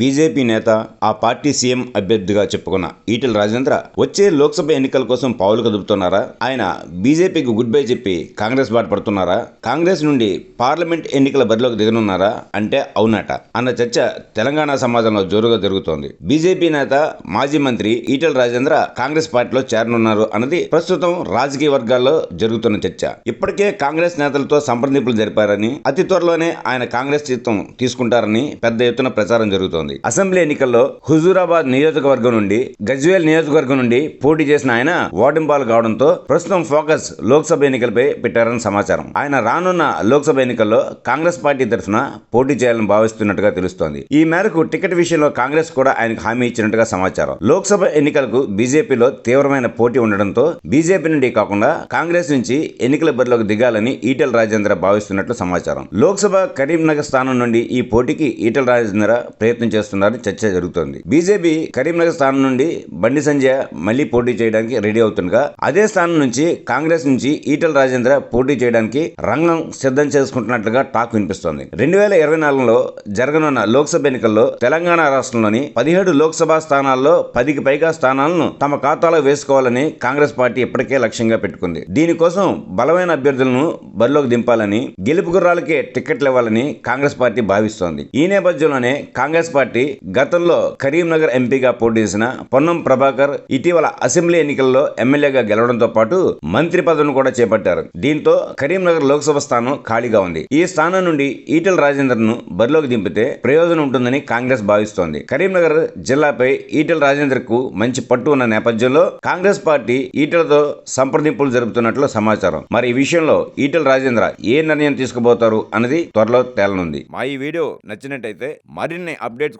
BJP నేత ఆ party CM అభ్యర్థిగా చెప్పుకున్న ఈటెల రాజేంద్ర వచ్చే లోక్సభ ఎన్నికల కోసం పావులు కదుపుతున్నారా? ఆయన బీజేపీకి గుడ్ బై చెప్పి కాంగ్రెస్ బాట పడుతున్నారా? కాంగ్రెస్ నుండి పార్లమెంట్ ఎన్నికల బరిలోకి దిగనున్నారా? అంటే అవునట. అన్న చర్చ తెలంగాణ సమాజంలో జోరుగా జరుగుతోంది. బీజేపీ నేత మాజీ మంత్రి ఈటెల రాజేంద్ర కాంగ్రెస్ పార్టీలో చేరనున్నారు అన్నది ప్రస్తుతం రాజకీయ వర్గాల్లో జరుగుతున్న చర్చ. ఇప్పటికే కాంగ్రెస్ నేతలతో సంప్రదింపులు జరిపారని అతి త్వరలోనే ఆయన కాంగ్రెస్ చిత్తం తీసుకుంటారని పెద్ద ఎత్తున ప్రచారం జరుగుతోంది. అసెంబ్లీ ఎన్నికల్లో హుజూరాబాద్ నియోజకవర్గం నుండి గజ్వేల్ నియోజకవర్గం నుండి పోటీ చేసిన ఆయన ఓటమిపాలు కావడంతో ప్రస్తుతం ఫోకస్ లోక్సభ ఎన్నికలపై పెట్టారని సమాచారం. ఆయన రానున్న లోక్సభ ఎన్నికల్లో కాంగ్రెస్ పార్టీ తరఫున పోటీ చేయాలని భావిస్తున్నట్టుగా తెలుస్తోంది. ఈ మేరకు టికెట్ విషయంలో కాంగ్రెస్ కూడా ఆయనకు హామీ ఇచ్చినట్టుగా సమాచారం. లోక్సభ ఎన్నికలకు బీజేపీలో తీవ్రమైన పోటీ ఉండడంతో బీజేపీ నుండి కాకుండా కాంగ్రెస్ నుంచి ఎన్నికల బరిలోకి దిగాలని ఈటెల రాజేంద్ర భావిస్తున్నట్లు సమాచారం. లోక్సభ కరీంనగర్ స్థానం నుండి ఈ పోటీకి ఈటెల రాజేంద్ర ప్రయత్నం చేస్తున్నారని చర్చ జరుగుతోంది. బీజేపీ కరీంనగర్ స్థానం నుండి బండి సంజయ్ మళ్ళీ పోటీ చేయడానికి రెడీ అవుతుండగా అదే స్థానం నుంచి కాంగ్రెస్ నుంచి ఈటల రాజేంద్ర పోటీ చేయడానికి రంగం సిద్ధం చేసుకుంటున్నట్లుగా టాక్ వినిపిస్తోంది. రెండు వేల ఇరవై నాలుగులో జరగనున్న లోక్సభ ఎన్నికల్లో తెలంగాణ రాష్ట్రంలోని పదిహేడు లోక్సభ స్థానాల్లో పదికి పైగా స్థానాలను తమ ఖాతాలో వేసుకోవాలని కాంగ్రెస్ పార్టీ ఇప్పటికే లక్ష్యంగా పెట్టుకుంది. దీనికోసం బలమైన అభ్యర్థులను బరిలోకి దింపాలని గెలుపు గుర్రాలకే టిక్కెట్లు ఇవ్వాలని కాంగ్రెస్ పార్టీ భావిస్తోంది. ఈ నేపథ్యంలోనే కాంగ్రెస్ పార్టీ గతంలో కరీంనగర్ ఎంపీగా పోటీ చేసిన పొన్నం ప్రభాకర్ ఇటీవల అసెంబ్లీ ఎన్నికల్లో ఎమ్మెల్యేగా గెలవడంతో పాటు మంత్రి పదవిని కూడా చేపట్టారు. దీంతో కరీంనగర్ లోక్సభ స్థానం ఖాళీగా ఉంది. ఈ స్థానం నుండి ఈటెల రాజేందర్ను బరిలోకి దింపితే ప్రయోజనం ఉంటుందని కాంగ్రెస్ భావిస్తోంది. కరీంనగర్ జిల్లాపై ఈటెల రాజేందర్కు మంచి పట్టు ఉన్న నేపథ్యంలో కాంగ్రెస్ పార్టీ ఈటెలతో సంప్రదింపులు జరుపుతున్నట్లు సమాచారం. మరి ఈ విషయంలో ఈటెల రాజేంద్ర ఏ నిర్ణయం తీసుకుపోతారు అన్నది త్వరలో తేలనుంది. మా ఈ వీడియో నచ్చినట్టయితే మరిన్ని అప్డేట్స్